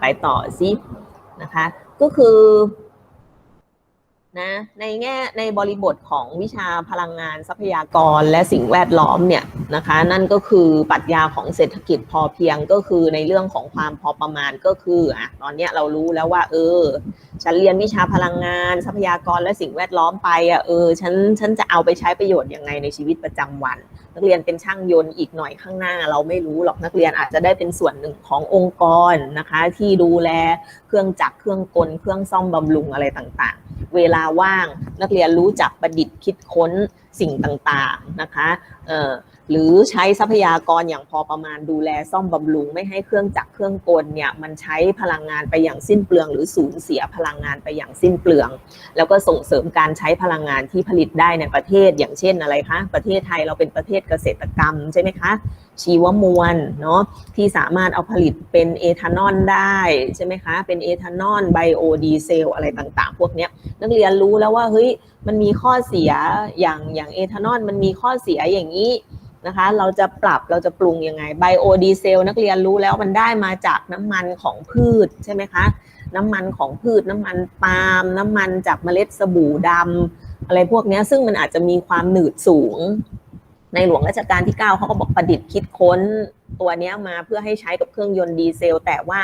ไปต่อสินะคะ ก็คือ นะในแง่ในบริบทของวิชาพลังงานทรัพยากรและสิ่งแวดล้อมเนี่ยนะคะ นั่นก็คือปรัชญาของเศรษฐกิจพอเพียงก็คือในเรื่องของความพอประมาณก็คืออะตอนเนี้ยเรารู้แล้วว่า เออ ฉันเรียนวิชาพลังงานทรัพยากรและสิ่งแวดล้อมไปอะเออฉันฉันจะเอาไปใช้ประโยชน์ยังไงในชีวิตประจำวัน นักเรียนเป็นช่างยนต์อีกหน่อยข้างหน้า เราไม่รู้หรอกนักเรียนอาจจะได้เป็นส่วนหนึ่งขององค์กรนะคะ ที่ดูแลเครื่องจักรเครื่องกลเครื่องซ่อมบำรุงอะไรต่างๆ เวลาว่าง นักเรียนรู้จักประดิษฐ์คิดค้นสิ่งต่างๆนะคะหรือใช้ทรัพยากรอย่างพอประมาณดูแลซ่อมบำรุง ไม่ให้เครื่องจักรเครื่องกลเนี่ยมันใช้พลังงานไปอย่างสิ้นเปลือง หรือสูญเสียพลังงานไปอย่างสิ้นเปลือง แล้วก็ส่งเสริมการใช้พลังงานที่ผลิตได้ในประเทศอย่างเช่นอะไรคะประเทศไทยเราเป็นประเทศเกษตรกรรมใช่ไหมคะ ชีวมวลเนาะที่สามารถเอาผลิตเป็นเอทานอลได้ใช่ไหมคะเป็นเอทานอลไบโอดีเซลอะไรต่างๆ พวกนี้นักเรียนรู้แล้วว่าเฮ้ยมันมีข้อเสียอย่างอย่างเอทานอลมันมีข้อเสียอย่างนี้นะคะเราจะปรับเราจะปรุงยังไงไบโอดีเซลนักเรียนรู้แล้วมันได้มาจากน้ำมันของพืชใช่ไหมคะน้ำมันของพืชน้ำมันปาล์มน้ำมันจากเมล็ดสบู่ดำอะไรพวกนี้ซึ่งมันอาจจะมีความหนืดสูง ในหลวงรัชกาลที่ 9เขาก็บอกประดิษฐ์คิดค้นตัวนี้มาเพื่อให้ใช้กับเครื่องยนต์ดีเซล แต่ว่า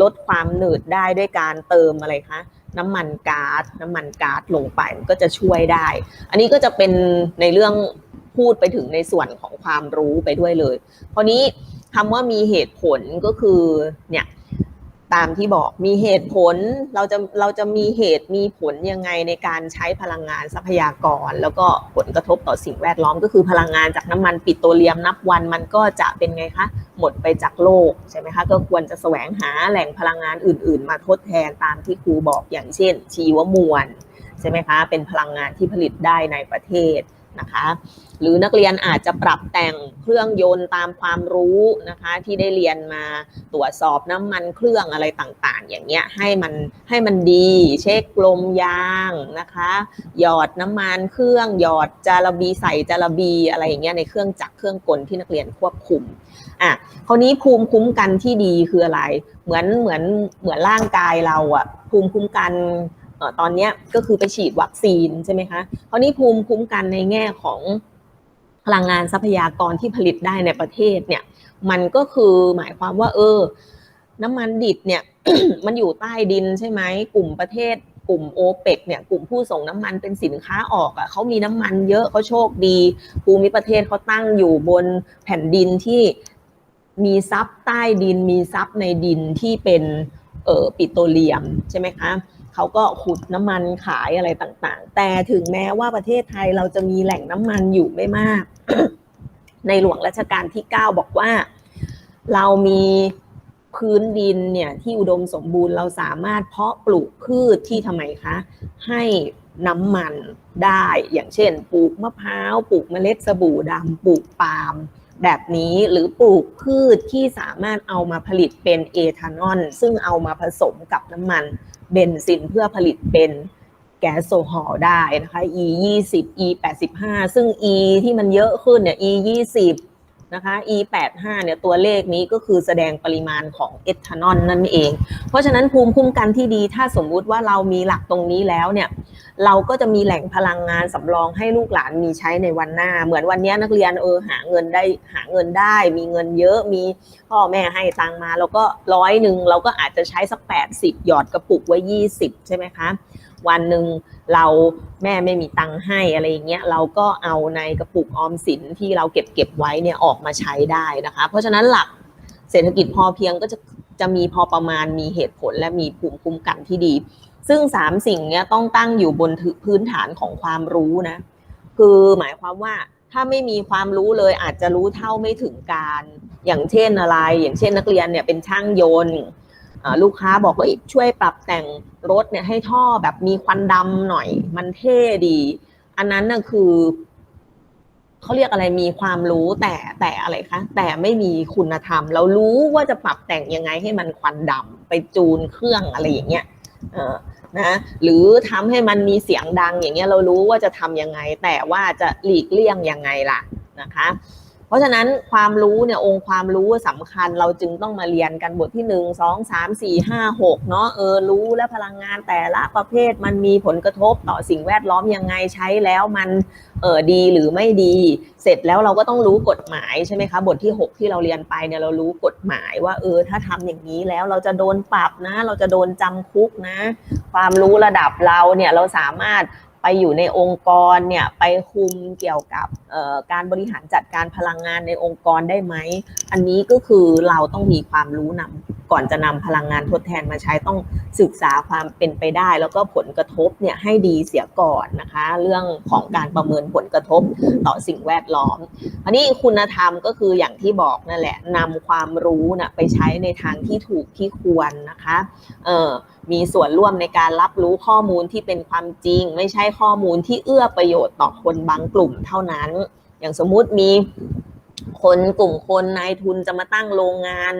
ลดความหนืดได้ด้วยการเติมอะไรคะน้ำมันก๊าซน้ำมันก๊าซลงไปมันก็จะช่วยได้ อันนี้ก็จะเป็นในเรื่องพูดไปถึงในส่วนของความรู้ไปด้วยเลยคราวนี้คำว่ามีเหตุผลก็คือเนี่ย ตามที่บอกมีเหตุผลเราจะเราจะมีเหตุมีผลยังไงในการใช้พลังงานทรัพยากร แล้วก็ผลกระทบต่อสิ่งแวดล้อมก็คือพลังงานจากน้ำมันปิโตรเลียมนับวันมันก็จะเป็นไงคะหมดไปจากโลกใช่ไหมคะก็ควรจะแสวงหาแหล่งพลังงานอื่น ๆ มาทดแทนตามที่ครูบอกอย่างเช่น ชีวมวลใช่ไหมคะเป็นพลังงานที่ผลิตได้ในประเทศ นะคะ หรือนักเรียนอาจจะปรับแต่งเครื่องยนต์ตามความรู้นะคะ ที่ได้เรียนมาตรวจสอบน้ำมันเครื่องอะไรต่างๆ อย่างเงี้ยให้มันให้มันดี เช็คลมยางนะคะ หยอดน้ำมันเครื่องหยอดจาระบีใส่จาระบีอะไรอย่างเงี้ยในเครื่องจักรเครื่องกลที่นักเรียนควบคุมอะคราวนี้ภูมิคุ้มกันที่ดีคืออะไร เหมือนเหมือนเหมือนร่างกายเราอะภูมิคุ้มกัน ตอนนี้ก็คือไปฉีดวัคซีนใช่ไหมคะคราวนี้ภูมิคุ้มกันในแง่ของพลังงานทรัพยากรที่ผลิตได้ในประเทศเนี่ย มันก็คือหมายความว่า เออ น้ำมันดิบเนี่ย มันอยู่ใต้ดินใช่ไหมกลุ่มประเทศ กลุ่มโอเปกเนี่ย กลุ่มผู้ส่งน้ำมันเป็นสินค้าออกอะ่ะเขามีน้ำมันเยอะเขาโชคดี ภูมิประเทศเขาตั้งอยู่บนแผ่นดินที่มีทรัพย์ใต้ดิน มีทรัพย์ในดินที่เป็นเอ่อปิโตรเลียมใช่ไหมคะ เขาก็ขุดน้ำมันขายอะไรต่างๆ แต่ถึงแม้ว่าประเทศไทยเราจะมีแหล่งน้ำมันอยู่ไม่มาก ในหลวงรัชกาลที่ 9 บอกว่า เรามีพื้นดินเนี่ยที่อุดมสมบูรณ์เราสามารถเพาะปลูกพืชที่ทำไมคะให้น้ำมันได้อย่างเช่น ปลูกมะพร้าวปลูกเมล็ดสบู่ดำปลูกปาล์มแบบนี้หรือปลูกพืชที่สามารถเอามาผลิตเป็นเอทานอลซึ่งเอามาผสมกับน้ำมัน เบนซินเพื่อผลิตเป็นแก๊สโซฮอลได้นะคะ E 20 E 85ซึ่ง E ที่มันเยอะขึ้นเนี่ย E 20 นะคะ E 85 เนี่ยตัวเลขนี้ก็คือแสดงปริมาณของเอทานอลนั่นเอง เพราะฉะนั้นภูมิคุ้มกันที่ดีถ้าสมมุติว่าเรามีหลักตรงนี้แล้วเนี่ยเราก็จะมีแหล่งพลังงานสำรองให้ลูกหลานมีใช้ในวันหน้า เหมือนวันนี้นักเรียนเออหาเงินได้หาเงินได้ มีเงินเยอะมีพ่อแม่ให้ตังมา แล้วก็ร้อยหนึ่งเราก็อาจจะใช้สักแปดสิบหยอดกระปุกไว้ยี่สิบใช่ไหมคะ วันหนึ่งเราแม่ไม่มีตังค์ให้อะไรอย่างเงี้ยเราก็เอาในกระปุกออมสินที่เราเก็บเก็บไว้เนี่ยออกมาใช้ได้นะคะ เพราะฉะนั้นหลักเศรษฐกิจพอเพียงก็จะจะมีพอประมาณมีเหตุผลและมีภูมิคุ้มกันที่ดี ซึ่งสามสิ่งเนี้ยต้องตั้งอยู่บนพื้นฐานของความรู้นะ คือหมายความว่าถ้าไม่มีความรู้เลยอาจจะรู้เท่าไม่ถึงการ อย่างเช่นอะไร อย่างเช่นนักเรียนเนี่ยเป็นช่างยนต์ ลูกค้าบอกว่าช่วยปรับแต่งรถเนี่ยให้ท่อแบบมีควันดำหน่อย มันเท่ดี อันนั้นน่ะคือเขาเรียกอะไรมีความรู้แต่แต่อะไรคะแต่ไม่มีคุณธรรม เรารู้ว่าจะปรับแต่งยังไงให้มันควันดำไปจูนเครื่องอะไรอย่างเงี้ยเออนะหรือทำให้มันมีเสียงดังอย่างเงี้ยเรารู้ว่าจะทำยังไง แต่ว่าจะหลีกเลี่ยงยังไงล่ะนะคะ ราะราะฉะนั้นความรู้เนี่ยองค์ความรู้สำคัญเราจึงต้องมาเรียนกันบทที่หนึ่งสองสามสี่ห้าหกเนาะเออรู้และพลังงานแต่ละประเภทมันมีผลกระทบต่อสิ่งแวดล้อมยังไงใช้แล้วมันเออดีหรือไม่ดี เสร็จแล้วเราก็ต้องรู้กฎหมายใช่ไหมคะบทที่ 6 ที่เราเรียนไปเนี่ยเรารู้กฎหมายว่าเออถ้าทำอย่างนี้แล้วเราจะโดนปรับนะ เราจะโดนจำคุกนะ ความรู้ระดับเราเนี่ยเราสามารถ ไปอยู่ในองค์กรเนี่ยไปคุมเกี่ยวกับการบริหารจัดการพลังงานในองค์กรได้ไหม อันนี้ก็คือเราต้องมีความรู้นำก่อนจะนำพลังงานทดแทนมาใช้ต้องศึกษาความเป็นไปได้ แล้วก็ผลกระทบเนี่ยให้ดีเสียก่อนนะคะ เรื่องของการประเมินผลกระทบต่อสิ่งแวดล้อม อันนี้คุณธรรมก็คืออย่างที่บอกนั่นแหละนำความรู้น่ะไปใช้ในทางที่ถูกที่ควรนะคะเออมีส่วนร่วมในการรับรู้ข้อมูลที่เป็นความจริง ไม่ใช่ข้อมูลที่เอื้อประโยชน์ต่อคนบางกลุ่มเท่านั้น อย่างสมมุติมีคนกลุ่มคนนายทุนจะมาตั้งโรงงาน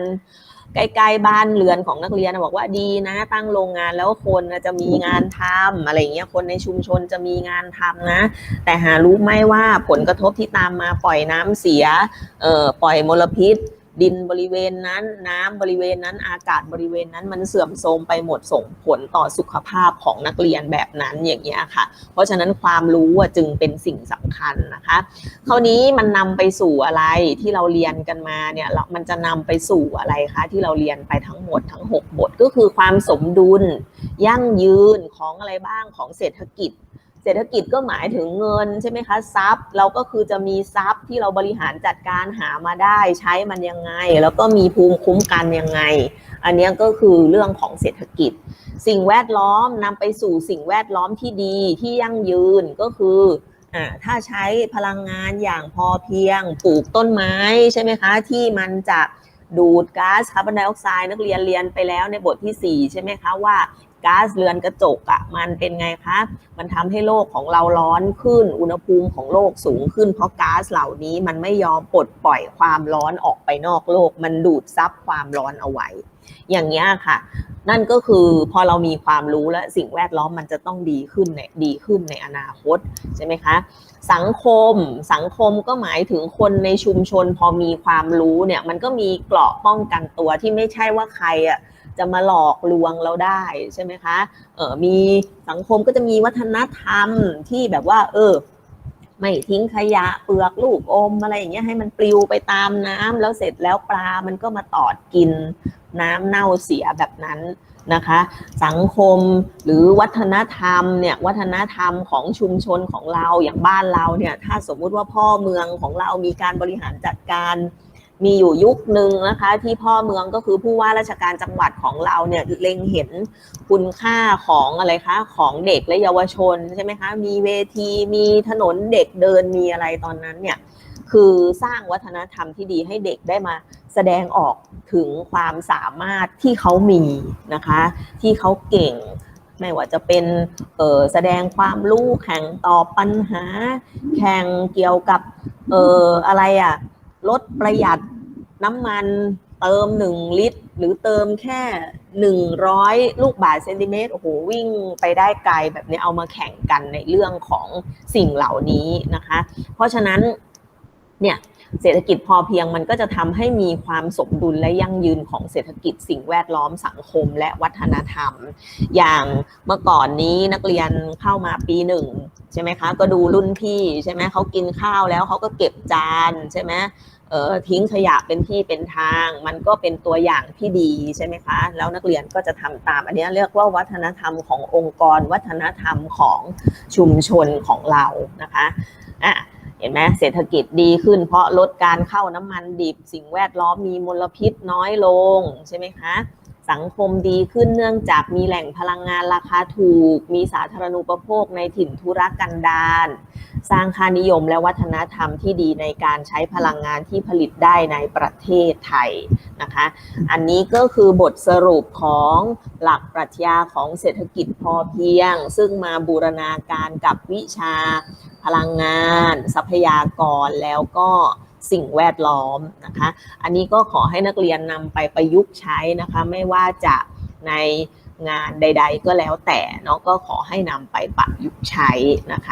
ใกล้ๆบ้านเรือนของนักเรียนบอกว่าดีนะ ตั้งโรงงานแล้วคนจะมีงานทำอะไรเงี้ยคนในชุมชนจะมีงานทำนะ แต่หารู้ไหมว่าผลกระทบที่ตามมาปล่อยน้ำเสียเอ่อปล่อยมลพิษ ดินบริเวณนั้น น้ำบริเวณนั้นอากาศบริเวณนั้นมันเสื่อมโทรมไปหมดส่งผลต่อสุขภาพของนักเรียนแบบนั้นอย่างเงี้ยค่ะ เพราะฉะนั้นความรู้อะจึงเป็นสิ่งสำคัญนะคะคราวนี้มันนำไปสู่อะไรที่เราเรียนกันมาเนี่ยมันจะนำไปสู่อะไรคะที่เราเรียนไปทั้งหมดทั้ง 6 บทก็คือความสมดุล ยั่งยืนของอะไรบ้างของเศรษฐกิจ เศรษฐกิจก็หมายถึงเงินใช่ไหมคะทรัพย์ เราก็คือจะมีทรัพย์ที่เราบริหารจัดการหามาได้ใช้มันยังไง แล้วก็มีภูมิคุ้มกันยังไง อันนี้ก็คือเรื่องของเศรษฐกิจ สิ่งแวดล้อมนำไปสู่สิ่งแวดล้อมที่ดีที่ยั่งยืนก็คืออ่าถ้าใช้พลังงานอย่างพอเพียงปลูกต้นไม้ใช่ไหมคะที่มันจะดูดก๊าซคาร์บอนไดออกไซด์นักเรียนเรียนไปแล้วในบทที่ 4 ใช่ไหมคะว่า ก๊าซเรือนกระจกอะ่ะมันเป็นไงคะ มันทำให้โลกของเราร้อนขึ้น อุณหภูมิของโลกสูงขึ้น เพราะก๊าซเหล่านี้มันไม่ยอมปลดปล่อยความร้อนออกไปนอกโลก มันดูดซับความร้อนเอาไว้ อย่างนี้ค่ะ นั่นก็คือพอเรามีความรู้และสิ่งแวดล้อมมันจะต้องดีขึ้นในดีขึ้นในอนาคตใช่ไหมคะสังคมสังคมก็หมายถึงคนในชุมชนพอมีความรู้เนี่ยมันก็มีเกราะป้องกันตัวที่ไม่ใช่ว่าใครอะ จะมาหลอกลวงเราได้ใช่ไหมคะเออมีสังคมก็จะมีวัฒนธรรมที่แบบว่า เออไม่ทิ้งขยะเปลือกลูกอมอะไรอย่างเงี้ยให้มันปลิวไปตามน้ำแล้วเสร็จแล้วปลามันก็มาตอดกินน้ำเน่าเสียแบบนั้นนะคะ สังคมหรือวัฒนธรรมเนี่ยวัฒนธรรมของชุมชนของเราอย่างบ้านเราเนี่ยถ้าสมมุติว่าพ่อเมืองของเรามีการบริหารจัดการ มีอยู่ยุคหนึ่งนะคะ ที่พ่อเมืองก็คือผู้ว่าราชการจังหวัดของเราเนี่ยเล็งเห็นคุณค่าของอะไรคะของเด็กและเยาวชนใช่ไหมคะมีเวทีมีถนนเด็กเดินมีอะไรตอนนั้นเนี่ยคือสร้างวัฒนธรรมที่ดีให้เด็กได้มาแสดงออกถึงความสามารถที่เขามีนะคะ ที่เขาเก่งไม่ว่าจะเป็นเออแสดงความรู้แข่งตอบปัญหา แข่งเกี่ยวกับเอออะไรอะ ลดประหยัดน้ำมันเติมหนึ่งลิตร หรือเติมแค่หนึ่งร้อยลูกบาศก์เซนติเมตรโอ้โหวิ่งไปได้ไกลแบบนี้เอามาแข่งกันในเรื่องของสิ่งเหล่านี้นะคะ เพราะฉะนั้นเนี่ยเศรษฐกิจพอเพียงมันก็จะทำให้มีความสมดุลและยั่งยืนของเศรษฐกิจสิ่งแวดล้อมสังคมและวัฒนธรรม อย่างเมื่อก่อนนี้นักเรียนเข้ามาปีหนึ่งใช่ไหมคะ ก็ดูรุ่นพี่ใช่ไหมเขากินข้าวแล้วเขาก็เก็บจานใช่ไหม ทิ้งขยะเป็นที่เป็นทาง มันก็เป็นตัวอย่างที่ดีใช่ไหมคะ แล้วนักเรียนก็จะทำตาม อันนี้เรียกว่าวัฒนธรรมขององค์กร วัฒนธรรมของชุมชนของเรานะคะอะ ห็นไหมเศรษฐกิจดีขึ้น เพราะลดการเข้าน้ำมันดิบสิ่งแวดล้อมมีมลพิษน้อยลงใช่ไหมคะ สังคมดีขึ้นเนื่องจากมีแหล่งพลังงานราคาถูก มีสาธารณูปโภคในถิ่นธุรกันดารสร้างค่านิยมและวัฒนธรรมที่ดีในการใช้พลังงานที่ผลิตได้ในประเทศไทยนะคะ อันนี้ก็คือบทสรุปของหลักปรัชญาของเศรษฐกิจพอเพียง ซึ่งมาบูรณาการกับวิชา พลังงาน ทรัพยากรแล้วก็สิ่งแวดล้อมนะคะ อันนี้ก็ขอให้นักเรียนนำไปประยุกต์ใช้นะคะ ไม่ว่าจะในงานใด ๆ ก็แล้วแต่เนาะก็ขอให้นำไปประยุกต์ใช้นะคะ